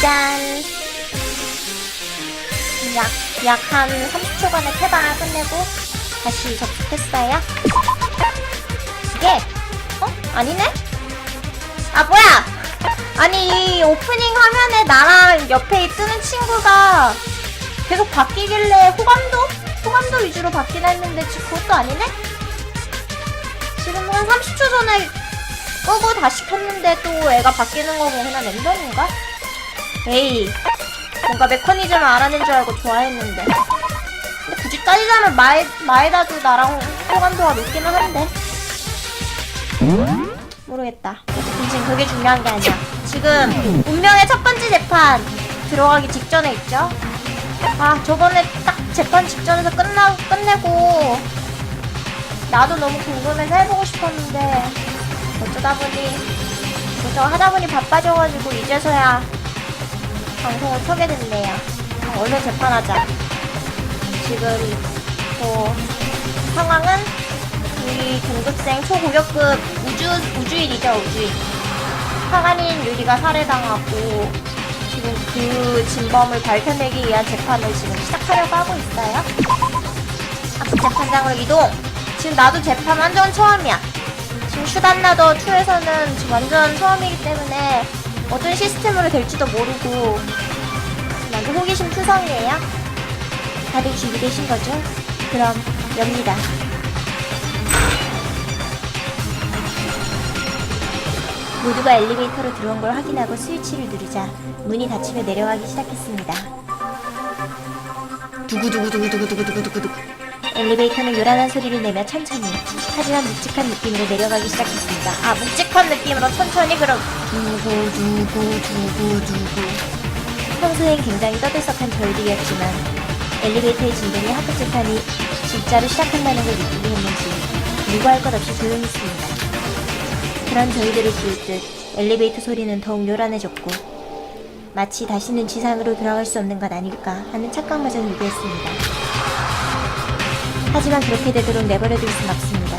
짠. 약, 약 한 30초간의 태반을 끝내고 다시 접속했어요. 이게, 어? 아니네? 아, 뭐야! 아니, 이 오프닝 화면에 나랑 옆에 뜨는 친구가 계속 바뀌길래 호감도? 호감도 위주로 바뀌나 했는데 그것도 아니네? 지금 한 30초 전에 끄고 다시 켰는데 또 애가 바뀌는 거 보면 그냥 랜덤인가? 에이 뭔가 메커니즘을 알아낸 줄 알고 좋아했는데. 근데 굳이 따지자면 마에, 마에다도 나랑 호감도가 높기는 한데. 모르겠다. 지금 그게 중요한 게 아니야. 지금 운명의 첫 번째 재판 들어가기 직전에 있죠? 아 저번에 딱 재판 직전에서 끝나, 끝내고 나도 너무 궁금해서 해보고 싶었는데 어쩌다 보니 그저 하다 보니 바빠져가지고 이제서야 방송을 켜게 됐네요. 아, 얼른 재판하자. 지금 뭐 상황은 우리 등급생 초고격급 우주 우주인이죠 우주인. 하간인 유리가 살해당하고 지금 그 진범을 밝혀내기 위한 재판을 지금 시작하려고 하고 있어요. 앞 재판장으로 이동. 지금 나도 재판 완전 처음이야. 지금 슈단나더 2에서는 지금 완전 처음이기 때문에 어떤 시스템으로 될지도 모르고 완전 호기심 투성이에요. 다들 준비되신 거죠? 그럼 엽니다. 모두가 엘리베이터로 들어온 걸 확인하고 스위치를 누르자 문이 닫히며 내려가기 시작했습니다. 두구두구두구두구두구두구두구 엘리베이터는 요란한 소리를 내며 천천히 하지만 묵직한 느낌으로 내려가기 시작했습니다. 아 묵직한 느낌으로 천천히 그럼 두구두구두구두구 평소엔 굉장히 떠들썩한 저희들이었지만 엘리베이터의 진동이 재판이 진짜로 시작한다는 걸 느끼게 했는지 누구 할 것 없이 조용했습니다. 그런 저희들을 부를 듯 엘리베이터 소리는 더욱 요란해졌고 마치 다시는 지상으로 돌아갈 수 없는 것 아닐까 하는 착각마저 들게 했습니다. 하지만 그렇게 되도록 내버려둘 순 없습니다.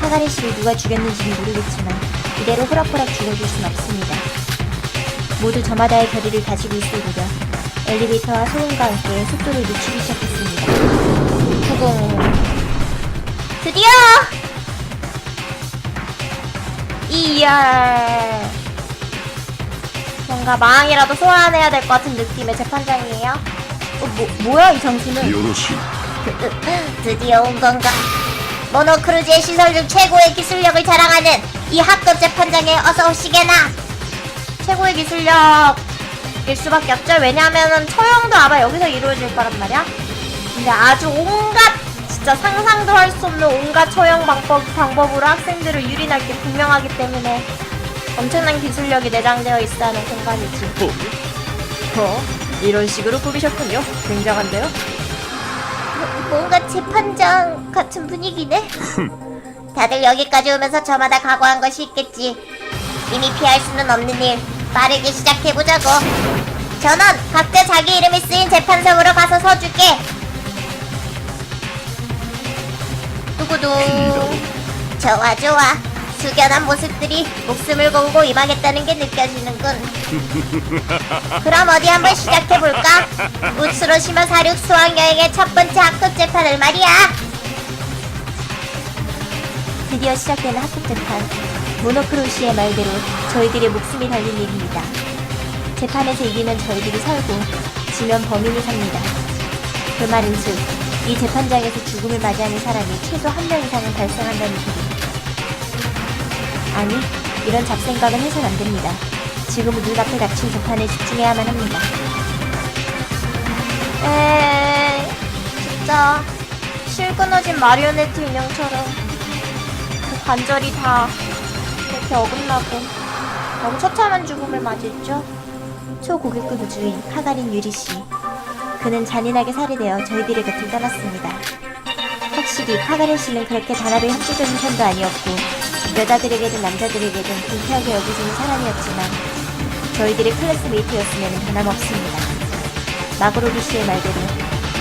카가리 씨를 누가 죽였는지는 모르겠지만 이대로 호락호락 죽여줄 순 없습니다. 모두 저마다의 결의를 가지고 있을 무렵 엘리베이터와 소음과 함께 속도를 늦추기 시작했습니다. 후공 드디어 이야 뭔가 망이라도 소환해야 될 것 같은 느낌의 재판장이에요. 어, 뭐, 뭐야 이 장소는? よろしい 드디어 온 건가? 모노크루즈의 시설 중 최고의 기술력을 자랑하는 이 학급 재판장에 어서 오시게나. 최고의 기술력일 수밖에 없죠. 왜냐하면은 처형도 아마 여기서 이루어질 거란 말이야. 근데 아주 온갖 진짜 상상도 할 수 없는 온갖 처형 방법 방법으로 학생들을 유린할 게 분명하기 때문에 엄청난 기술력이 내장되어 있어 하는 공간이지. 어? 이런 식으로 꾸미셨군요. 굉장한데요? 뭔가 재판장 같은 분위기네. 다들 여기까지 오면서 저마다 각오한 것이 있겠지. 이미 피할 수는 없는 일. 빠르게 시작해보자고. 전원 각자 자기 이름이 쓰인 재판석으로 가서 서줄게. 누구도 좋아 좋아. 숙연한 모습들이 목숨을 걸고 임하겠다는 게 느껴지는군. 그럼 어디 한번 시작해볼까? 우츠로시마 사륙 수학여행의 첫 번째 학급 재판을 말이야. 드디어 시작되는 학급 재판. 모노크로시의 말대로 저희들의 목숨이 달린 일입니다. 재판에서 이기면 저희들이 살고, 지면 범인이 삽니다. 그 말은 즉, 이 재판장에서 죽음을 맞이하는 사람이 최소 한 명 이상은 발생한다는 소리. 아니, 이런 잡생각은 해선 안 됩니다. 지금은 눈앞에 닥친 재판에 집중해야만 합니다. 에 진짜 실 끊어진 마리오네트 인형처럼 그 관절이 다 이렇게 어긋나고 너무 처참한 죽음을 맞이했죠. 초고급급 우주인 카가린 유리 씨. 그는 잔인하게 살해되어 저희들의 곁을 떠났습니다. 확실히 카가린 씨는 그렇게 단합에 협조적인 편도 아니었고 여자들에게든 남자들에게든 불쾌하게 여기지는 사람이었지만 저희들의 클래스메이트였으면 변함없습니다. 마그로비 씨의 말대로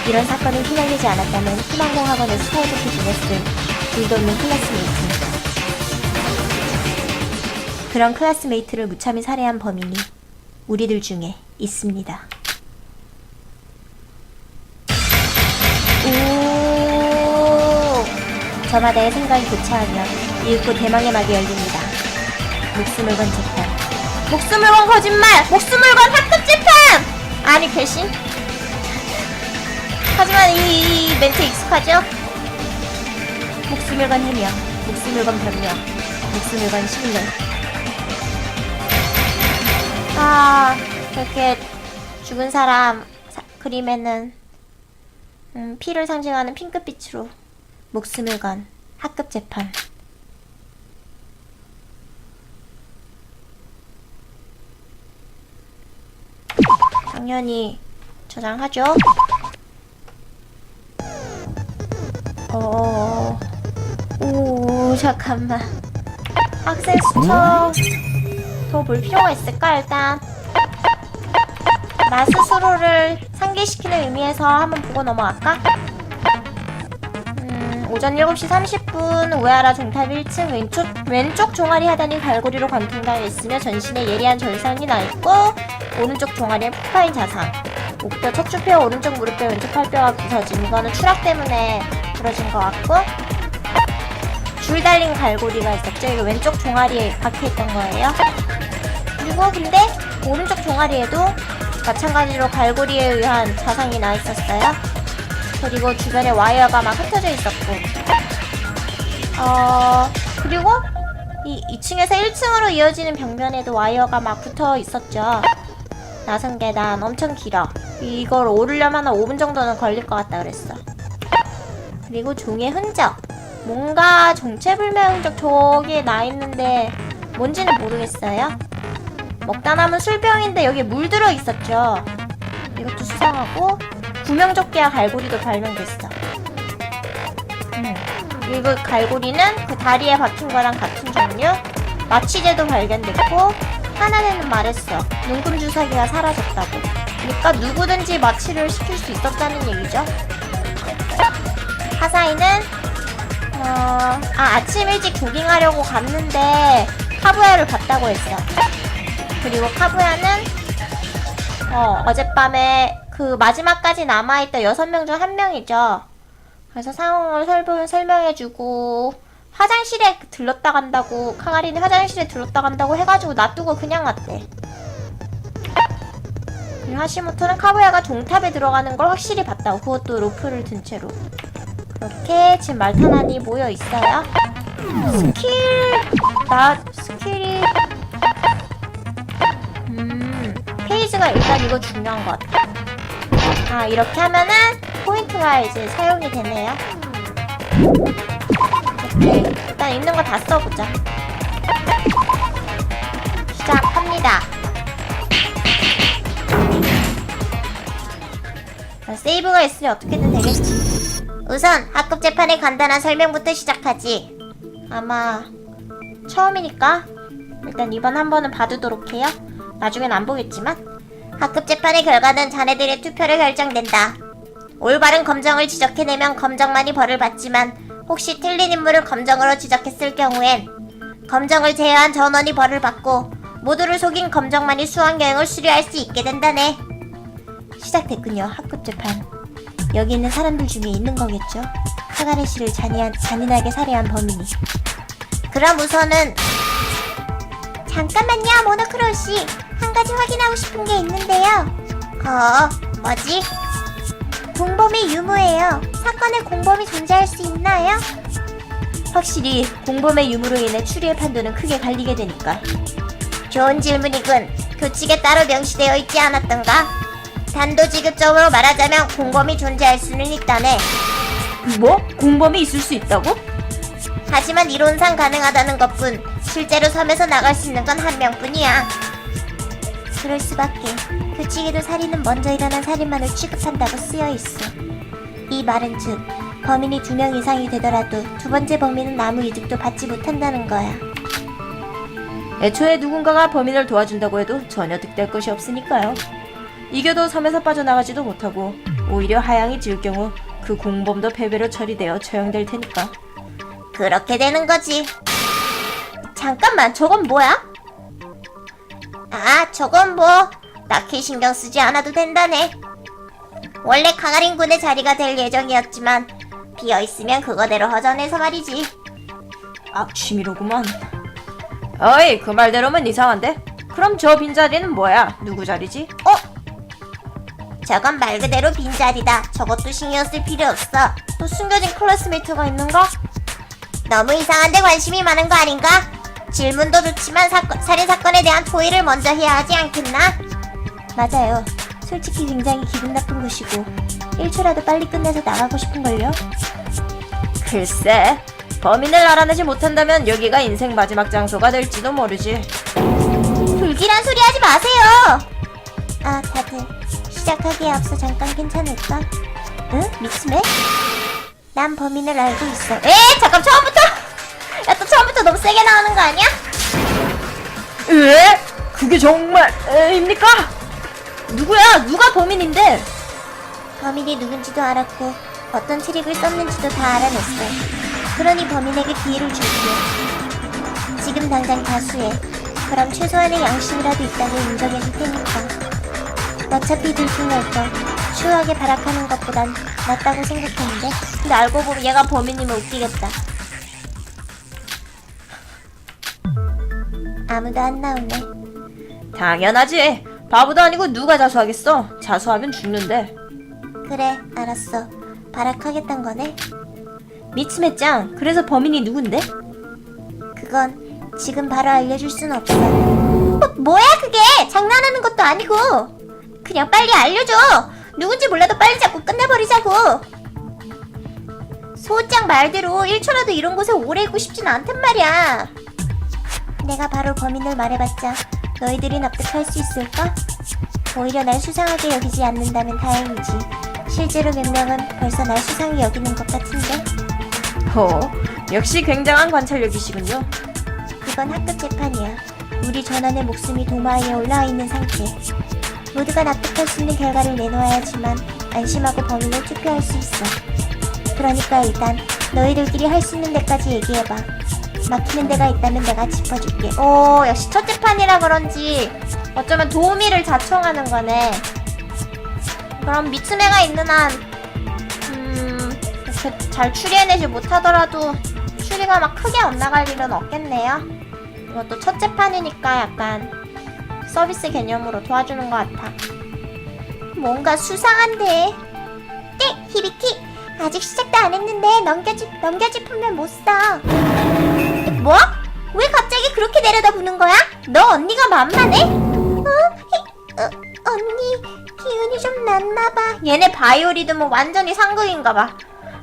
이런 사건을 휘날리지 않았다면 희망공 학원에서 사이좋게 지냈을 둘도 없는 클래스메이트. 그런 클래스메이트를 무참히 살해한 범인이 우리들 중에 있습니다. 오, 저마다의 생각이 교차하며 이윽고 대망의 막이 열립니다. 목숨을 건 재판. 목숨을 건 거짓말! 목숨을 건 학급 재판! 아니, 배신? 하지만 이, 이 멘트 익숙하죠? 목숨을 건 해명, 목숨을 건 변명, 목숨을 건 신뢰. 아, 그렇게 죽은 사람 사- 그림에는 음, 피를 상징하는 핑크빛으로 목숨을 건 학급 재판. 당연히 저장하죠. 어, 오, 잠깐만. 학생 수첩 더볼 필요가 있을까, 일단. 나 스스로를 상기시키는 의미에서 한번 보고 넘어갈까? 음, 오전 7시 30분 우에하라 종탑 1층 왼쪽, 왼쪽 종아리 하단이 갈고리로 관통되어 있으며 전신에 예리한 절상이 나 있고 오른쪽 종아리에 푹 파인 자상. 목뼈, 척추뼈, 오른쪽 무릎뼈, 왼쪽 팔뼈가 부서짐 이거는 추락 때문에 부러진 것 같고 줄 달린 갈고리가 있었죠. 이거 왼쪽 종아리에 박혀있던 거예요. 그리고 근데 오른쪽 종아리에도 마찬가지로 갈고리에 의한 자상이 나 있었어요. 그리고 주변에 와이어가 막 흩어져 있었고. 어, 그리고 이 2층에서 1층으로 이어지는 벽면에도 와이어가 막 붙어 있었죠. 나선 계단 엄청 길어. 이걸 오르려면 한 5분 정도는 걸릴 것 같다 그랬어. 그리고 종의 흔적. 뭔가 정체불명 흔적 저기에 나 있는데 뭔지는 모르겠어요. 먹다 남은 술병인데 여기에 물 들어 있었죠. 이것도 수상하고 구명조끼와 갈고리도 발명됐어. 음. 이거 갈고리는 그 다리에 박힌 거랑 같은 종류. 마취제도 발견됐고 하나는 말했어. 눈금 주사기가 사라졌다고. 그러니까 누구든지 마취를 시킬 수 있었다는 얘기죠. 하사이는 어, 아 아침 일찍 조깅하려고 갔는데 카부야를 봤다고 했어. 그리고 카부야는 어, 어젯밤에 그 마지막까지 남아있던 여섯 명중한 명이죠. 그래서 상황을 설명, 설명해주고 화장실에 들렀다 간다고 카가린이 화장실에 들렀다 간다고 해가지고 놔두고 그냥. 그리고 하시모토는 카부야가 종탑에 들어가는 걸 확실히 봤다고 그것도 로프를 든 채로 그렇게 지금 말타난이 모여 있어요. 스킬 나 스킬이 음, 페이지가 일단 이거 중요한 것 같아. 아, 이렇게 하면은 포인트가 이제 사용이 되네요. 오케이. 일단 있는 거 다 써보자. 시작합니다. 자, 세이브가 있으니 어떻게든 되겠지. 우선 학급 재판의 간단한 설명부터 시작하지. 아마 처음이니까 일단 이번 한 번은 봐두도록 해요. 나중엔 안 보겠지만 학급 재판의 결과는 자네들의 투표로 결정된다. 올바른 검정을 지적해내면 검정만이 벌을 받지만 혹시 틀린 인물을 검정으로 지적했을 경우엔 검정을 제외한 전원이 벌을 받고 모두를 속인 검정만이 수환경영을 수료할 수 있게 된다네. 시작됐군요. 학급 재판. 여기 있는 사람들 중에 있는 거겠죠? 카가레 씨를 잔인한, 잔인하게 살해한 범인이. 그럼 우선은 잠깐만요, 모노크로 씨. 한 가지 확인하고 싶은 게 있는데요. 어, 뭐지? 공범의 유무예요. 사건에 공범이 존재할 수 있나요? 확실히 공범의 유무로 인해 추리의 판도는 크게 갈리게 되니까. 좋은 질문이군. 교칙에 따로 명시되어 있지 않았던가? 단도직입적으로 말하자면 공범이 존재할 수는 있다네. 뭐? 공범이 있을 수 있다고? 하지만 이론상 가능하다는 것뿐 실제로 섬에서 나갈 수 있는 건 한 명뿐이야. 그럴 수밖에. 규칙에도 살인은 먼저 일어난 살인만을 취급한다고 쓰여 있어. 이 말은 즉 범인이 두 명 이상이 되더라도 두 번째 범인은 아무 이득도 받지 못한다는 거야. 애초에 누군가가 범인을 도와준다고 해도 전혀 득될 것이 없으니까요. 이겨도 섬에서 빠져나가지도 못하고 오히려 하향이 질 경우 그 공범도 패배로 처리되어 처형될 테니까. 그렇게 되는 거지. 잠깐만, 저건 뭐야? 아, 저건 뭐 딱히 신경 쓰지 않아도 된다네. 원래 강아린 군의 자리가 될 예정이었지만 비어 있으면 그거대로 허전해서 말이지. 악취미로구만. 어이, 그 말대로면 이상한데? 그럼 저 빈자리는 뭐야? 누구 자리지? 어? 저건 말 그대로 빈자리다. 저것도 신경 쓸 필요 없어. 또 숨겨진 클래스메이트가 있는가? 너무 이상한데 관심이 많은 거 아닌가? 질문도 좋지만 사건, 살인 사건에 대한 토의를 먼저 해야 하지 않겠나? 맞아요. 솔직히 굉장히 기분 나쁜 것이고 1초라도 빨리 끝내서 나가고 싶은걸요? 글쎄, 범인을 알아내지 못한다면 여기가 인생 마지막 장소가 될지도 모르지. 불길한 소리 하지 마세요! 아, 다들 시작하기에 앞서 잠깐 괜찮을까? 응? 미츠메? 난 범인을 알고 있어. 에 잠깐 처음부터! 야, 또 처음부터 너무 세게 나오는 거 아니야? 에? 그게 정말 에입니까? 누구야? 누가 범인인데? 범인이 누군지도 알았고 어떤 트릭을 썼는지도 다 알아냈어. 그러니 범인에게 기회를 줄게. 지금 당장 다수해. 그럼 최소한의 양심이라도 있다고 인정해줄 테니까. 어차피 들통날 거. 추하게 발악하는 것보단 낫다고 생각했는데. 근데 알고 보면 얘가 범인이면 웃기겠다. 아무도 안 나오네. 당연하지. 바보도 아니고 누가 자수하겠어? 자수하면 죽는데. 그래, 알았어. 발악하겠단 거네. 미츠메짱, 그래서 범인이 누군데? 그건 지금 바로 알려줄 순 없어. 뭐, 뭐야 그게? 장난하는 것도 아니고. 그냥 빨리 알려줘. 누군지 몰라도 빨리 잡고 끝내버리자고. 소장 말대로 1초라도 이런 곳에 오래 있고 싶진 않단 말이야. 내가 바로 범인을 말해봤자 너희들이 납득할 수 있을까? 오히려 날 수상하게 여기지 않는다면 다행이지. 실제로 몇 명은 벌써 날 수상히 여기는 것 같은데. 호, 역시 굉장한 관찰력이시군요. 이건 학급 재판이야. 우리 전원의 목숨이 도마 위에 올라와 있는 상태. 모두가 납득할 수 있는 결과를 내놓아야지만 안심하고 범인을 투표할 수 있어. 그러니까 일단 너희들끼리 할 수 있는 데까지 얘기해봐. 막히는 데가 있다면 내가 짚어줄게. 오, 역시 첫 재판이라 그런지 어쩌면 도우미를 자청하는 거네. 그럼 미츠메가 있는 한, 음, 이렇게 잘 추리해내지 못하더라도 추리가 막 크게 엇나갈 일은 없겠네요. 이것도 첫 재판이니까 약간 서비스 개념으로 도와주는 것 같아. 뭔가 수상한데. 네, 히비키. 아직 시작도 안 했는데 넘겨짚 넘겨짚으면 못 써. 뭐? 왜 갑자기 그렇게 내려다보는 거야? 너 언니가 만만해? 어? 히, 어 언니 기운이 좀 났나봐. 얘네 바이오리듬은 완전히 상극인가봐.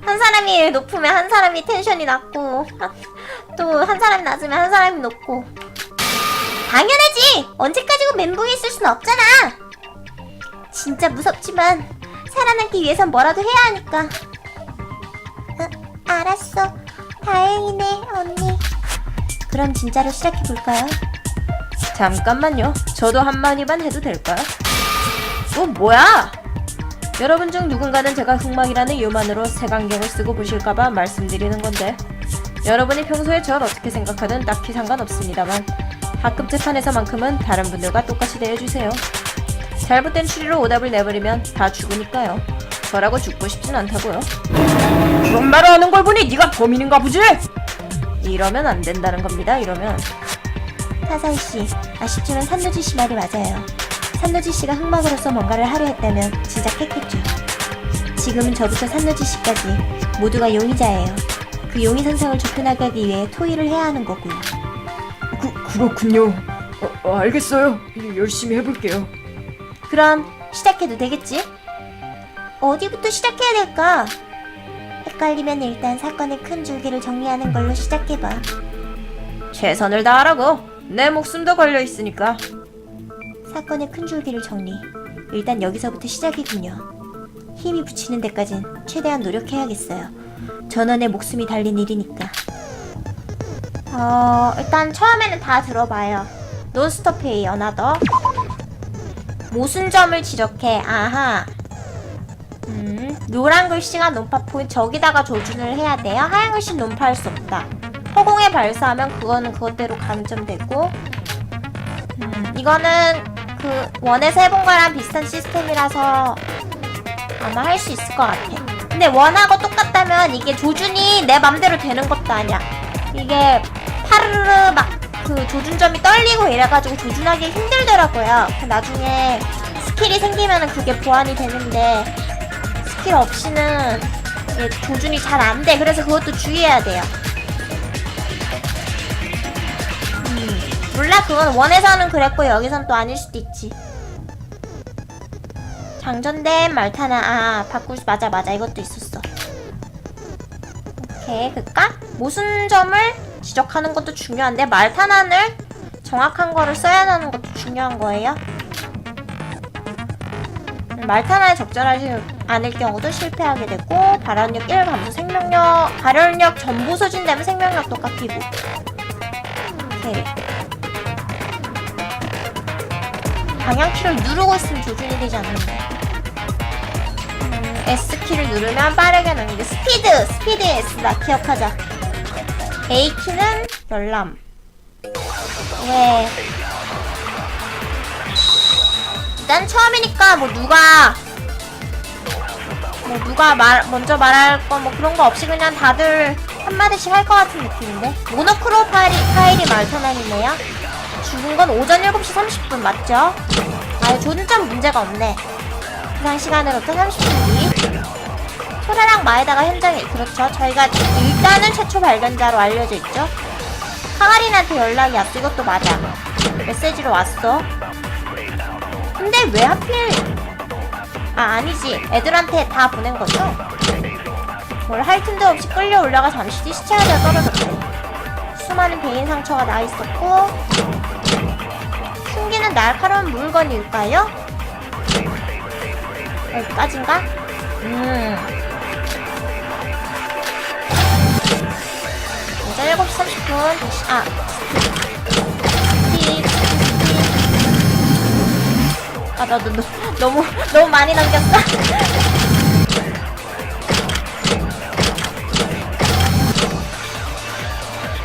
한 사람이 높으면 한 사람이 텐션이 낮고 또 한 사람이 낮으면 한 사람이 높고 당연하지 언제까지고 멘붕이 있을 순 없잖아 진짜 무섭지만 살아남기 위해선 뭐라도 해야 하니까 어, 알았어 다행이네 언니 그럼 진짜로 시작해볼까요? 잠깐만요. 저도 한마디만 해도 될까요? 또 뭐야? 여러분 중 누군가는 제가 흑막이라는 이유만으로 색안경을 쓰고 보실까봐 말씀드리는 건데 여러분이 평소에 절 어떻게 생각하든 딱히 상관없습니다만 학급 재판에서만큼은 다른 분들과 똑같이 대해주세요. 잘못된 추리로 오답을 내버리면 다 죽으니까요. 저라고 죽고 싶진 않다고요. 그런 말을 하는 걸 보니 네가 범인인가 보지? 이러면 안 된다는 겁니다. 이러면 타사이 씨, 아쉽지만 산노지 씨 말이 맞아요. 산노지 씨가 흑막으로서 뭔가를 하려 했다면 진작 했겠죠. 지금은 저부터 산노지 씨까지 모두가 용의자예요. 그 용의 선상을 좁혀나가기 위해 토의를 해야 하는 거고요. 그, 그렇군요. 어, 알겠어요. 열심히 해볼게요. 그럼 시작해도 되겠지? 어디부터 시작해야 될까? 헷갈리면 일단 사건의 큰 줄기를 정리하는 걸로 시작해봐. 최선을 다하라고. 내 목숨도 걸려 있으니까. 사건의 큰 줄기를 정리. 일단 여기서부터 시작이군요. 힘이 붙이는 데까진 최대한 노력해야겠어요. 전원의 목숨이 달린 일이니까. 어, 일단 처음에는 다 들어봐요. 논스톱페이 어나더. 모순점을 지적해. 아하. 음, 노란 글씨가 논파포인 저기다가 조준을 해야 돼요. 하얀 글씨 논파할 수 없다. 허공에 발사하면 그거는 그것대로 감점되고 음, 이거는 그 원에서 해본 거랑 비슷한 시스템이라서 아마 할 수 있을 것 같아. 근데 원하고 똑같다면 이게 조준이 내 맘대로 되는 것도 아니야. 이게 파르르 막 그 조준점이 떨리고 이래가지고 조준하기 힘들더라고요. 나중에 스킬이 생기면은 그게 보완이 되는데 스킬 없이는 이게 조준이 잘 안 돼. 그래서 그것도 주의해야 돼요. 음, 몰라 그건 원에서는 그랬고 여기선 또 아닐 수도 있지. 장전된 말타나 아 바꿀 수 맞아 맞아 이것도 있었어. 오케이 그까 모순점을 지적하는 것도 중요한데 말타난을 정확한 거를 써야 하는 것도 중요한 거예요. 음, 말타난에 적절하지 않을 경우도 실패하게 되고 발언력 1 감소 생명력 발언력 전부 소진되면 생명력도 깎이고 오케이. 방향키를 누르고 있으면 조준이 되지 않는데 음, S키를 누르면 빠르게 넘기고 스피드! 스피드 S다 기억하자. A키는 열람. 왜? 일단 처음이니까 뭐 누가 뭐 누가 말 먼저 말할 거 뭐 그런 거 없이 그냥 다들 한마디씩 할 것 같은 느낌인데? 모노크로 파일이, 파일이 말타난이네요. 죽은 건 오전 7시 30분 맞죠? 아 조준점 문제가 없네. 그냥 시간으로부터 30분 뒤. 소라랑 마에다가 현장에 그렇죠. 저희가 일단은 최초 발견자로 알려져 있죠. 카가린한테 연락이 왔어 이것도 맞아. 메시지로 왔어. 근데 왜 하필 아 아니지 애들한테 다 보낸 거죠? 뭘 할 틈도 없이 끌려 올라가 잠시 뒤 시체가 떨어졌대 수많은 개인 상처가 나 있었고 숨기는 날카로운 물건일까요? 여기까진가? 음. 오전 7시 30분. 다시, 아. 아, 나, 너, 너, 너무, 너무 많이 남겼어.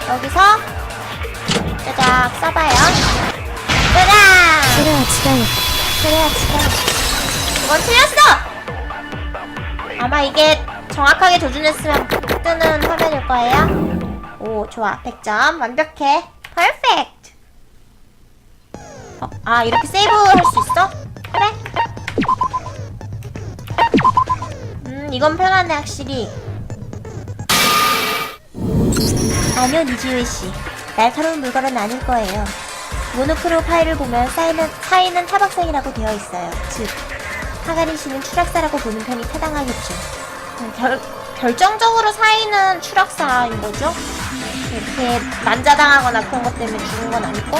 여기서 짜작 써봐요. 짜잔! 그래야 지가요. 그래야 지금 이건 틀렸어! 아마 이게 정확하게 조준했으면 뜨는 화면일 거예요. 오, 좋아. 100점. 완벽해. 퍼펙트! 어, 아, 이렇게 세이브 할 수 있어? 그래? 음, 이건 편하네, 확실히. 아니요, 니지우이 씨. 날카로운 물건은 아닐 거예요. 모노크로 파일을 보면 사이는, 사이는 타박상이라고 되어 있어요. 즉, 하가리 씨는 추락사라고 보는 편이 타당하겠죠. 음, 결, 결정적으로 사이는 추락사인 거죠? 이렇게 만자당하거나 그런 것 때문에 죽은 건 아니고?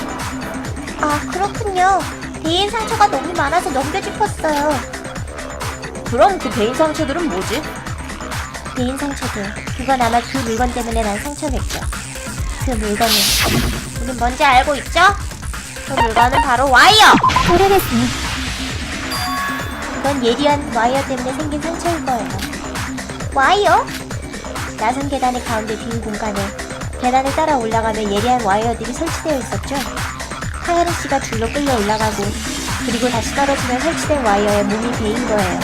아, 그렇군요. 대인 상처가 너무 많아서 넘겨짚었어요. 그럼 그 개인 상처들은 뭐지? 대인 상처들. 그건 아마 그 물건 때문에 난 상처겠죠. 그 물건은. 우린 뭔지 알고 있죠? 그 물건은 바로 와이어! 오래됐어요. 이건 예리한 와이어 때문에 생긴 상처일 거예요. 와이어? 나선 계단의 가운데 빈 공간에 계단을 따라 올라가면 예리한 와이어들이 설치되어 있었죠. 하야르 씨가 줄로 끌려 올라가고 그리고 다시 떨어지면 설치된 와이어에 몸이 베인 거예요.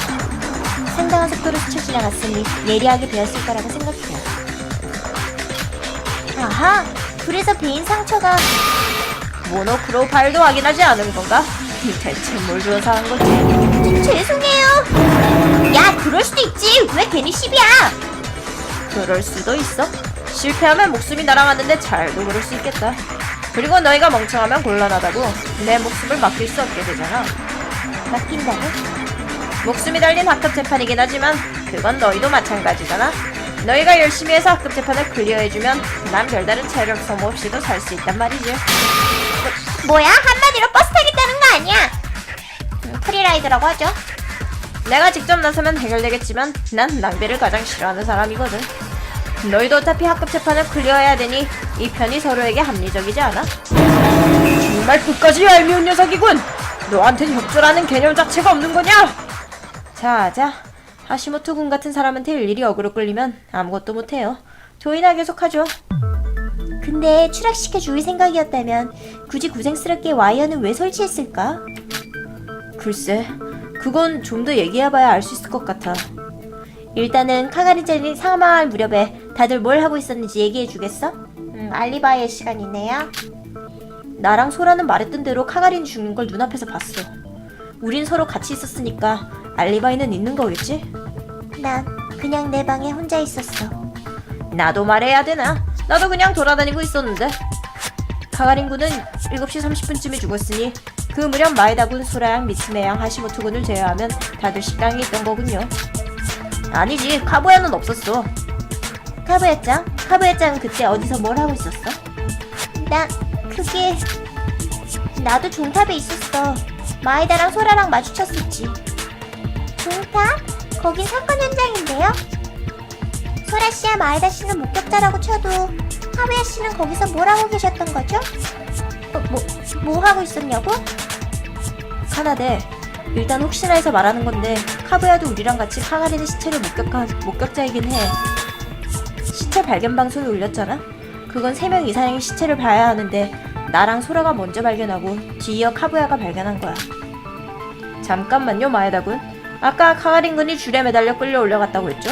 상당한 속도로 스쳐 지나갔으니 예리하게 베었을 거라고 생각해요. 아하, 그래서 베인 상처가 모노크로 파일도 확인하지 않은 건가? 대체 뭘 줘서 한 거지? 죄송해요. 야, 그럴 수도 있지. 왜 괜히 시비야? 그럴 수도 있어. 실패하면 목숨이 날아가는데 잘도 그럴 수 있겠다. 그리고 너희가 멍청하면 곤란하다고 내 목숨을 맡길 수 없게 되잖아. 맡긴다고? 목숨이 달린 학급 재판이긴 하지만 그건 너희도 마찬가지잖아. 너희가 열심히 해서 학급 재판을 클리어해주면 난 별다른 체력 소모 없이도 살 수 있단 말이지. 뭐야? 한마디로 버스 타겠다는 거 아니야? 음, 프리라이드라고 하죠. 내가 직접 나서면 해결되겠지만 난 낭비를 가장 싫어하는 사람이거든. 너희도 어차피 학급 재판을 클리어해야 되니 이 편이 서로에게 합리적이지 않아? 정말 끝까지 얄미운 녀석이군! 너한텐 협조라는 개념 자체가 없는 거냐? 자, 자. 하시모토 군 같은 사람한테 일일이 어그로 끌리면 아무것도 못해요. 조이나 계속하죠. 근데 근데 추락시켜 줄 생각이었다면 굳이 고생스럽게 와이어는 왜 설치했을까? 글쎄, 그건 좀 더 얘기해봐야 알 수 있을 것 같아. 일단은 카가리젤이 사망할 무렵에 다들 뭘 하고 있었는지 얘기해 주겠어? 음, 알리바이의 시간이네요. 나랑 소라는 말했던 대로 카가린 죽는 걸 눈앞에서 봤어. 우린 서로 같이 있었으니까 알리바이는 있는 거겠지? 난 그냥 내 방에 혼자 있었어. 나도 말해야 되나? 나도 그냥 돌아다니고 있었는데. 카가린 군은 7시 30분쯤에 죽었으니 그 무렵 마에다 군, 소라양, 미츠메양, 하시모토 군을 제외하면 다들 식당에 있던 거군요. 아니지, 카보야는 없었어. 카부야짱? 카부야짱은 그때 어디서 뭘 하고 있었어? 나 그게 나도 종탑에 있었어. 마이다랑 소라랑 마주쳤었지. 종탑? 거긴 사건 현장인데요? 소라 씨와 마이다 씨는 목격자라고 쳐도 카부야 씨는 거기서 뭘 하고 계셨던 거죠? 어, 뭐, 뭐 하고 있었냐고? 하나대 일단 혹시나 해서 말하는 건데 카부야도 우리랑 같이 카가린의 시체를 목격한 목격자이긴 해. 시체 발견 방송에 올렸잖아. 그건 세명 이상의 시체를 봐야 하는데 나랑 소라가 먼저 발견하고 뒤이어 카부야가 발견한 거야. 잠깐만요, 마에다군. 아까 카가린 군이 줄에 매달려 끌려 올라갔다고 했죠?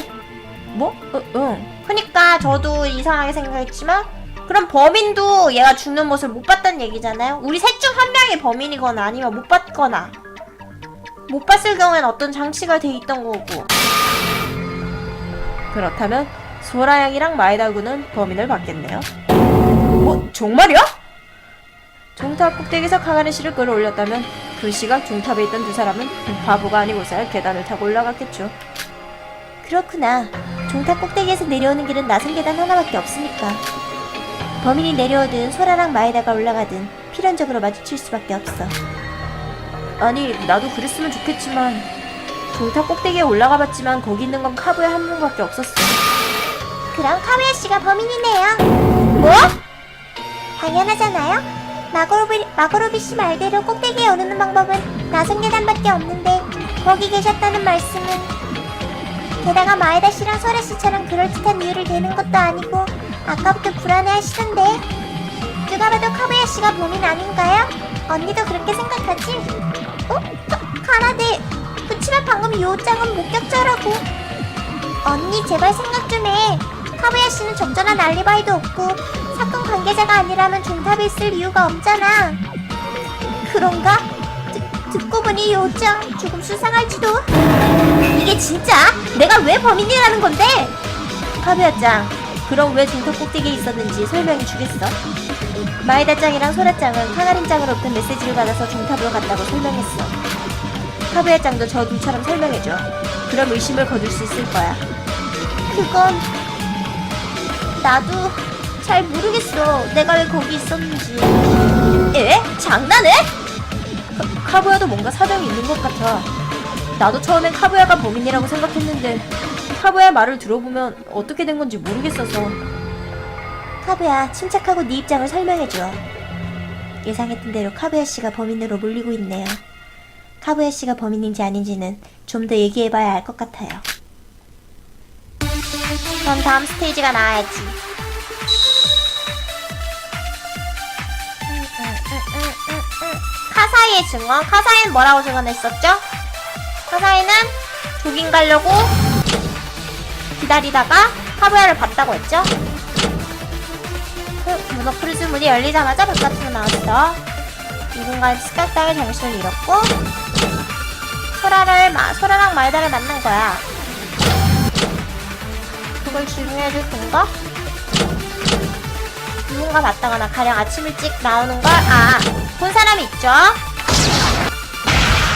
뭐? 어, 응. 그니까 저도 이상하게 생각했지만 그럼 범인도 얘가 죽는 모습을 못 봤다는 얘기잖아요. 우리 셋 중 한 명이 범인이거나 아니면 못 봤거나 못 봤을 경우엔 어떤 장치가 돼 있던 거고 그렇다면 소라 양이랑 마에다군은 범인을 받겠네요. 뭐 정말이야? 종탑 꼭대기에서 카가네 씨를 끌어올렸다면 그 시각 종탑에 있던 두 사람은 바보가 아니고서야 계단을 타고 올라갔겠죠. 그렇구나. 종탑 꼭대기에서 내려오는 길은 나선 계단 하나밖에 없으니까 범인이 내려오든 소라랑 마에다가 올라가든 필연적으로 마주칠 수밖에 없어. 아니 나도 그랬으면 좋겠지만 종탑 꼭대기에 올라가 봤지만 거기 있는 건 카부야 한 명밖에 없었어. 그럼 카미야 씨가 범인이네요. 뭐? 당연하잖아요. 마고로비, 마고로비 씨 말대로 꼭대기에 오르는 방법은 나선 계단밖에 없는데 거기 계셨다는 말씀은 게다가 마에다 씨랑 소라 씨처럼 그럴듯한 이유를 대는 것도 아니고 아까부터 불안해하시던데 누가 봐도 카부야 씨가 범인 아닌가요? 언니도 그렇게 생각하지? 어? 카, 카나데 그치만 방금 요짱은 목격자라고 언니 제발 생각 좀 해. 카부야 씨는 적절한 알리바이도 없고 사건 관계자가 아니라면 종탑에 있을 이유가 없잖아. 그런가? 듣, 듣고 보니 요짱 조금 수상할지도. 이게 진짜? 내가 왜 범인이라는 건데? 카부야짱 그럼 왜 종탑 꼭대기에 있었는지 설명해 주겠어? 마에다짱이랑 소라짱은 카가린짱으로 부터 메시지를 받아서 종탑으로 갔다고 설명했어. 카부야짱도 저 둘처럼 설명해줘. 그럼 의심을 거둘 수 있을 거야. 그건 나도 잘 모르겠어. 내가 왜 거기 있었는지. 에? 장난해? 카, 카부야도 뭔가 사정이 있는 것 같아. 나도 처음엔 카부야가 범인이라고 생각했는데 카부야 말을 들어보면 어떻게 된 건지 모르겠어서 카부야, 침착하고 네 입장을 설명해줘. 예상했던 대로 카부야 씨가 범인으로 몰리고 있네요. 카부야 씨가 범인인지 아닌지는 좀 더 얘기해봐야 알 것 같아요. 그럼 다음 스테이지가 나와야지. 카사이의 증언. 카사이는 뭐라고 증언했었죠? 카사이는 조깅 가려고 기다리다가 카부야를 봤다고 했죠? 방석 크루즈 문이 열리자마자 바깥으로 나왔어. 누군가 스카다의 정신을 잃었고 소라를 마, 소라랑 말다를 만난 거야. 그걸 주문해줄 건가? 누군가 봤다거나 가령 아침 일찍 나오는 걸 아, 본 사람이 있죠?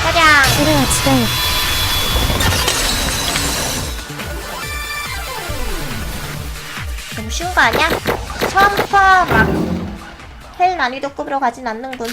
가령 그래, 지금 너무 쉬운 거 아니야? 처음부터 막헬 난이도급으로 가진 않는군.